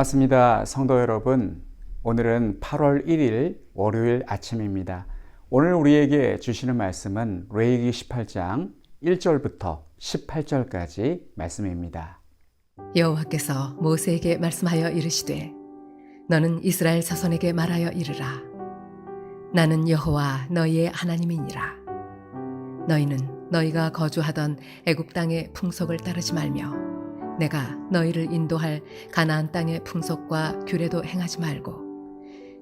반갑습니다. 성도 여러분. 오늘은 8월 1일 월요일 아침입니다. 오늘 우리에게 주시는 말씀은 레이기 18장 1절부터 18절까지 말씀입니다. 여호와께서 모세에게 말씀하여 이르시되 너는 이스라엘 자손에게 말하여 이르라 나는 여호와 너희의 하나님이니라 너희는 너희가 거주하던 애굽 땅의 풍속을 따르지 말며 내가 너희를 인도할 가나안 땅의 풍속과 규례도 행하지 말고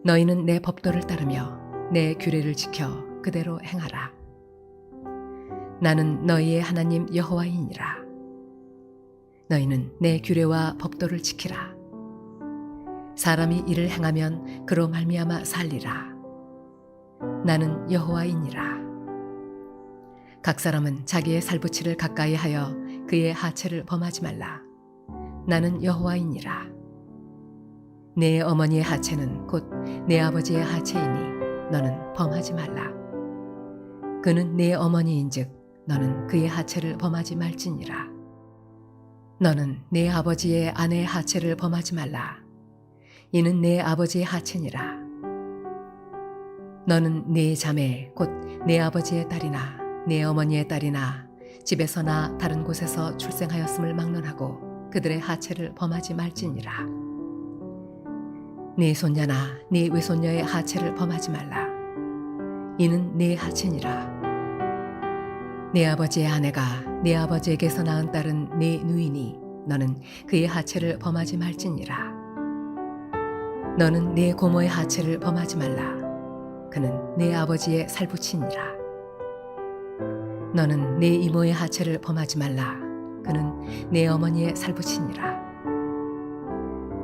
너희는 내 법도를 따르며 내 규례를 지켜 그대로 행하라 나는 너희의 하나님 여호와이니라 너희는 내 규례와 법도를 지키라. 사람이 이를 행하면 그로 말미암아 살리라. 나는 여호와이니라. 각 사람은 자기의 살부치를 가까이 하여 그의 하체를 범하지 말라. 나는 여호와이니라. 내 어머니의 하체는 곧 내 아버지의 하체이니 너는 범하지 말라. 그는 내 어머니인즉 너는 그의 하체를 범하지 말지니라. 너는 내 아버지의 아내의 하체를 범하지 말라. 이는 내 아버지의 하체니라. 너는 네 자매 곧 내 아버지의 딸이나 내 어머니의 딸이나 집에서나 다른 곳에서 출생하였음을 막론하고 그들의 하체를 범하지 말지니라. 네 손녀나 네 외손녀의 하체를 범하지 말라. 이는 네 하체니라. 내 아버지의 아내가 내 아버지에게서 낳은 딸은 내 누이니 너는 그의 하체를 범하지 말지니라. 너는 내 고모의 하체를 범하지 말라. 그는 내 아버지의 살부친이라. 너는 내 이모의 하체를 범하지 말라. 그는 내 어머니의 살부친이라.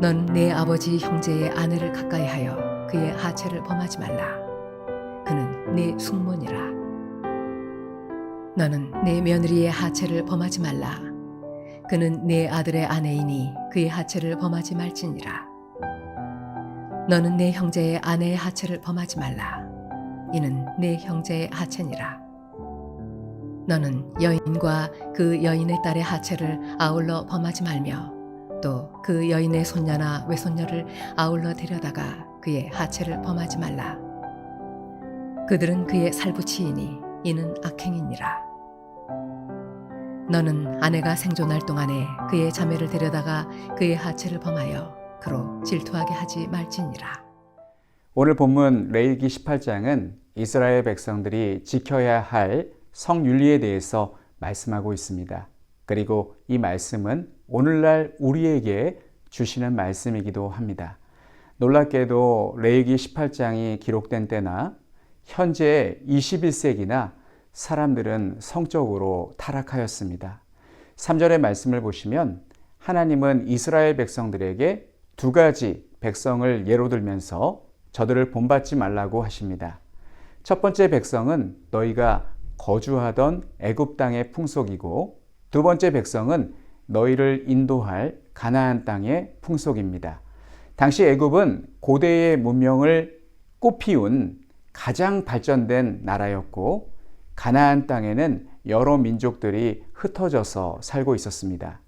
넌 내 아버지 형제의 아내를 가까이 하여 그의 하체를 범하지 말라. 그는 내 숙모니라. 너는 내 며느리의 하체를 범하지 말라. 그는 내 아들의 아내이니 그의 하체를 범하지 말지니라. 너는 내 형제의 아내의 하체를 범하지 말라. 이는 내 형제의 하체니라. 너는 여인과 그 여인의 딸의 하체를 아울러 범하지 말며 또 그 여인의 손녀나 외손녀를 아울러 데려다가 그의 하체를 범하지 말라. 그들은 그의 살부치이니 이는 악행이니라. 너는 아내가 생존할 동안에 그의 자매를 데려다가 그의 하체를 범하여 그로 질투하게 하지 말지니라. 오늘 본문 레이기 18장은 이스라엘 백성들이 지켜야 할 성윤리에 대해서 말씀하고 있습니다. 그리고 이 말씀은 오늘날 우리에게 주시는 말씀이기도 합니다. 놀랍게도 레이기 18장이 기록된 때나 현재 21세기나 사람들은 성적으로 타락하였습니다. 3절의 말씀을 보시면 하나님은 이스라엘 백성들에게 두 가지 백성을 예로 들면서 저들을 본받지 말라고 하십니다. 첫 번째 백성은 너희가 거주하던 애굽 땅의 풍속이고 두 번째 백성은 너희를 인도할 가나안 땅의 풍속입니다. 당시 애굽은 고대의 문명을 꽃피운 가장 발전된 나라였고 가나안 땅에는 여러 민족들이 흩어져서 살고 있었습니다.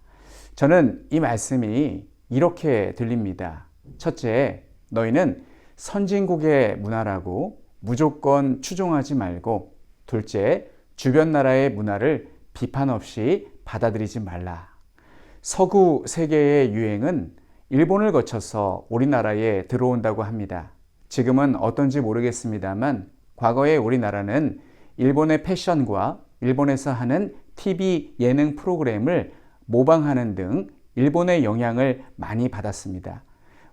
저는 이 말씀이 이렇게 들립니다. 첫째, 너희는 선진국의 문화라고 무조건 추종하지 말고, 둘째, 주변 나라의 문화를 비판 없이 받아들이지 말라. 서구 세계의 유행은 일본을 거쳐서 우리나라에 들어온다고 합니다. 지금은 어떤지 모르겠습니다만, 과거에 우리나라는 일본의 패션과 일본에서 하는 TV 예능 프로그램을 모방하는 등 일본의 영향을 많이 받았습니다.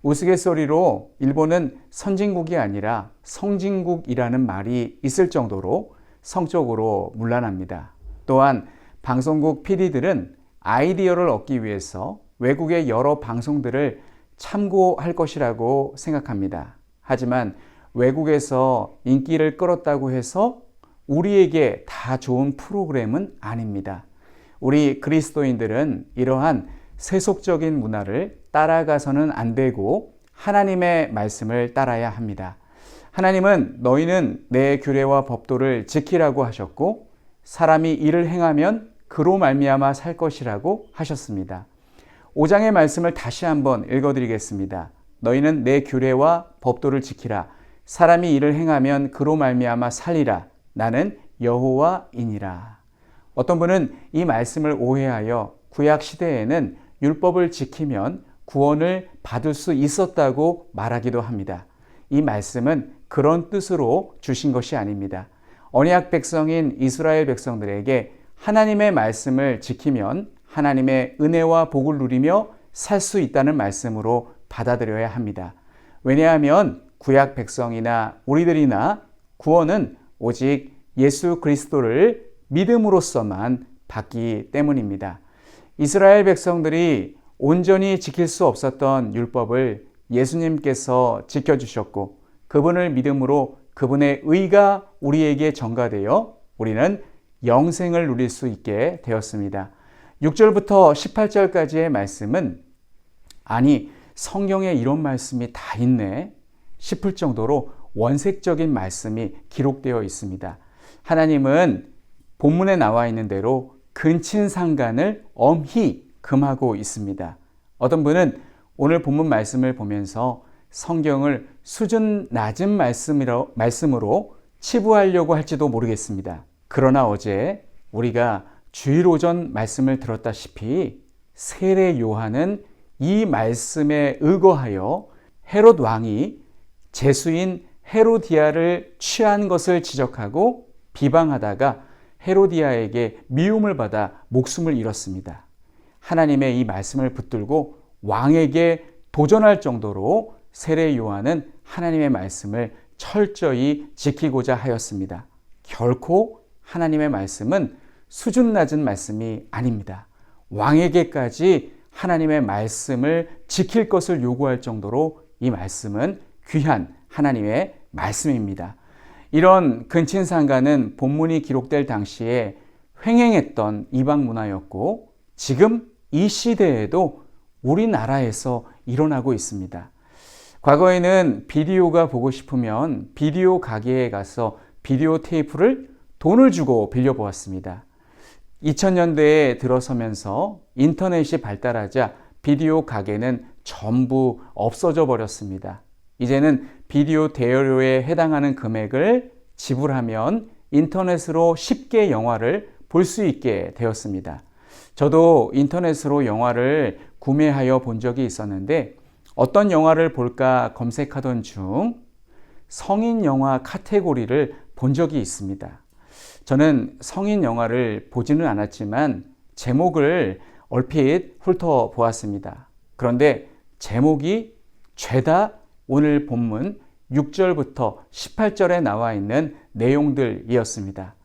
우스갯소리로 일본은 선진국이 아니라 성진국이라는 말이 있을 정도로 성적으로 문란합니다. 또한 방송국 PD들은 아이디어를 얻기 위해서 외국의 여러 방송들을 참고할 것이라고 생각합니다. 하지만 외국에서 인기를 끌었다고 해서 우리에게 다 좋은 프로그램은 아닙니다. 우리 그리스도인들은 이러한 세속적인 문화를 따라가서는 안 되고 하나님의 말씀을 따라야 합니다. 하나님은 너희는 내 규례와 법도를 지키라고 하셨고 사람이 이를 행하면 그로 말미암아 살 것이라고 하셨습니다. 5장의 말씀을 다시 한번 읽어 드리겠습니다. 너희는 내 규례와 법도를 지키라. 사람이 이를 행하면 그로 말미암아 살리라. 나는 여호와이니라. 어떤 분은 이 말씀을 오해하여 구약 시대에는 율법을 지키면 구원을 받을 수 있었다고 말하기도 합니다. 이 말씀은 그런 뜻으로 주신 것이 아닙니다. 언약 백성인 이스라엘 백성들에게 하나님의 말씀을 지키면 하나님의 은혜와 복을 누리며 살 수 있다는 말씀으로 받아들여야 합니다. 왜냐하면 구약 백성이나 우리들이나 구원은 오직 예수 그리스도를 믿음으로써만 받기 때문입니다. 이스라엘 백성들이 온전히 지킬 수 없었던 율법을 예수님께서 지켜주셨고 그분을 믿음으로 그분의 의가 우리에게 전가되어 우리는 영생을 누릴 수 있게 되었습니다. 6절부터 18절까지의 말씀은 아니 성경에 이런 말씀이 다 있네 싶을 정도로 원색적인 말씀이 기록되어 있습니다. 하나님은 본문에 나와 있는 대로 근친상간을 엄히 금하고 있습니다. 어떤 분은 오늘 본문 말씀을 보면서 성경을 수준 낮은 말씀으로, 말씀으로 치부하려고 할지도 모르겠습니다. 그러나 어제 우리가 주일 오전 말씀을 들었다시피 세례 요한은 이 말씀에 의거하여 헤롯 왕이 제수인 헤로디아를 취한 것을 지적하고 비방하다가 헤로디아에게 미움을 받아 목숨을 잃었습니다. 하나님의 이 말씀을 붙들고 왕에게 도전할 정도로 세례 요한은 하나님의 말씀을 철저히 지키고자 하였습니다. 결코 하나님의 말씀은 수준 낮은 말씀이 아닙니다. 왕에게까지 하나님의 말씀을 지킬 것을 요구할 정도로 이 말씀은 귀한 하나님의 말씀입니다. 이런 근친상간은 본문이 기록될 당시에 횡행했던 이방 문화였고 지금 이 시대에도 우리나라에서 일어나고 있습니다. 과거에는 비디오가 보고 싶으면 비디오 가게에 가서 비디오 테이프를 돈을 주고 빌려보았습니다. 2000년대에 들어서면서 인터넷이 발달하자 비디오 가게는 전부 없어져 버렸습니다. 이제는 비디오 대여료에 해당하는 금액을 지불하면 인터넷으로 쉽게 영화를 볼 수 있게 되었습니다. 저도 인터넷으로 영화를 구매하여 본 적이 있었는데 어떤 영화를 볼까 검색하던 중 성인 영화 카테고리를 본 적이 있습니다. 저는 성인 영화를 보지는 않았지만 제목을 얼핏 훑어 보았습니다. 그런데 제목이 죄다 오늘 본문 6절부터 18절에 나와 있는 내용들이었습니다.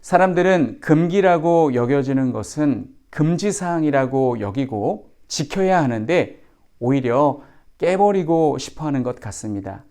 사람들은 금기라고 여겨지는 것은 금지사항이라고 여기고 지켜야 하는데 오히려 깨버리고 싶어 하는 것 같습니다.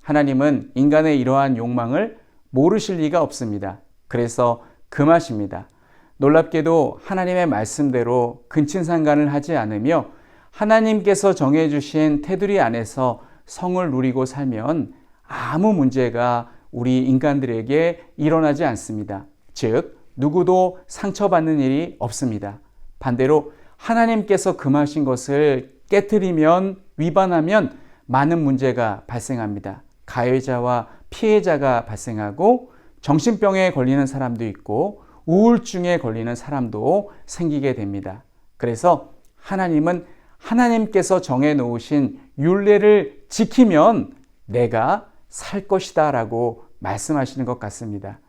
하나님은 인간의 이러한 욕망을 모르실 리가 없습니다. 그래서 금하십니다. 놀랍게도 하나님의 말씀대로 근친상간을 하지 않으며 하나님께서 정해주신 테두리 안에서 성을 누리고 살면 아무 문제가 우리 인간들에게 일어나지 않습니다. 즉, 누구도 상처받는 일이 없습니다. 반대로 하나님께서 금하신 것을 깨뜨리면, 위반하면 많은 문제가 발생합니다. 가해자와 피해자가 발생하고 정신병에 걸리는 사람도 있고 우울증에 걸리는 사람도 생기게 됩니다. 그래서 하나님은 하나님께서 정해 놓으신 윤례를 지키면 내가 살 것이다 라고 말씀하시는 것 같습니다.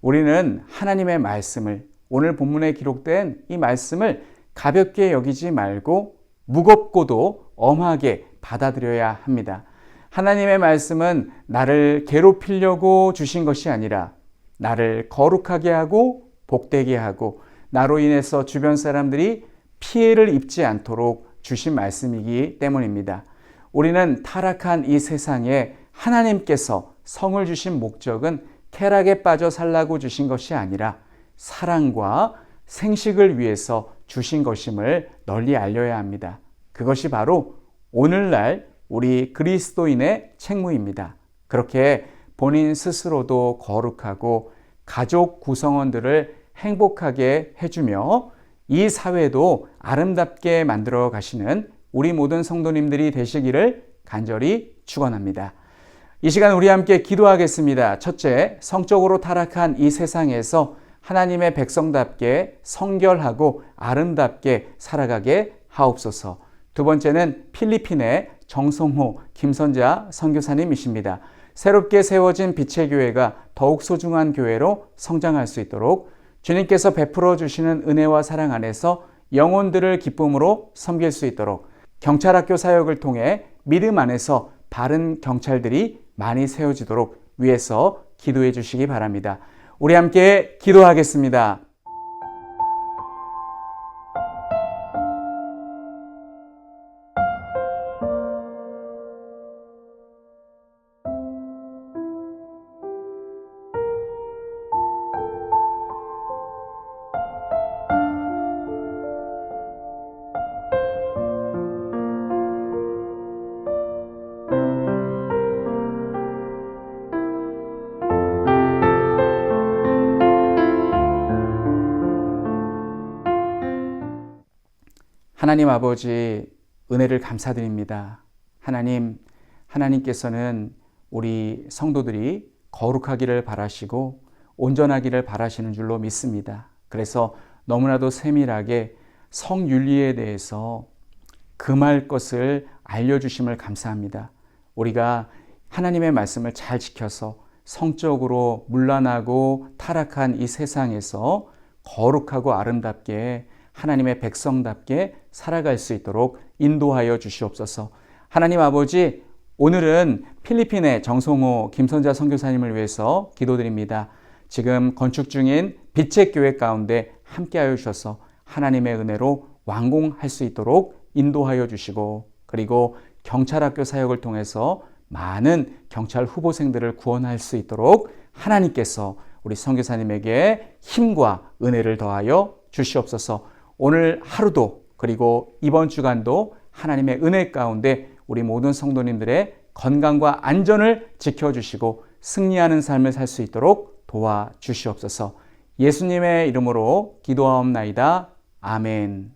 우리는 하나님의 말씀을 오늘 본문에 기록된 이 말씀을 가볍게 여기지 말고 무겁고도 엄하게 받아들여야 합니다. 하나님의 말씀은 나를 괴롭히려고 주신 것이 아니라 나를 거룩하게 하고 복되게 하고 나로 인해서 주변 사람들이 피해를 입지 않도록 주신 말씀이기 때문입니다. 우리는 타락한 이 세상에 하나님께서 성을 주신 목적은 쾌락에 빠져 살라고 주신 것이 아니라 사랑과 생식을 위해서 주신 것임을 널리 알려야 합니다. 그것이 바로 오늘날 우리 그리스도인의 책무입니다. 그렇게 본인 스스로도 거룩하고 가족 구성원들을 행복하게 해주며 이 사회도 아름답게 만들어 가시는 우리 모든 성도님들이 되시기를 간절히 축원합니다. 이 시간 우리 함께 기도하겠습니다. 첫째, 성적으로 타락한 이 세상에서 하나님의 백성답게 성결하고 아름답게 살아가게 하옵소서. 두 번째는 필리핀의 정성호 김선자 선교사님이십니다. 새롭게 세워진 빛의 교회가 더욱 소중한 교회로 성장할 수 있도록 주님께서 베풀어 주시는 은혜와 사랑 안에서 영혼들을 기쁨으로 섬길 수 있도록 경찰학교 사역을 통해 믿음 안에서 바른 경찰들이 많이 세워지도록 위해서 기도해 주시기 바랍니다. 우리 함께 기도하겠습니다. 하나님 아버지 은혜를 감사드립니다. 하나님, 하나님께서는 우리 성도들이 거룩하기를 바라시고 온전하기를 바라시는 줄로 믿습니다. 그래서 너무나도 세밀하게 성윤리에 대해서 금할 것을 알려주심을 감사합니다. 우리가 하나님의 말씀을 잘 지켜서 성적으로 문란하고 타락한 이 세상에서 거룩하고 아름답게 하나님의 백성답게 살아갈 수 있도록 인도하여 주시옵소서. 하나님 아버지, 오늘은 필리핀의 정성호 김선자 선교사님을 위해서 기도드립니다. 지금 건축 중인 빛의 교회 가운데 함께하여 주셔서 하나님의 은혜로 완공할 수 있도록 인도하여 주시고 그리고 경찰학교 사역을 통해서 많은 경찰 후보생들을 구원할 수 있도록 하나님께서 우리 선교사님에게 힘과 은혜를 더하여 주시옵소서. 오늘 하루도 그리고 이번 주간도 하나님의 은혜 가운데 우리 모든 성도님들의 건강과 안전을 지켜주시고 승리하는 삶을 살 수 있도록 도와주시옵소서. 예수님의 이름으로 기도하옵나이다. 아멘.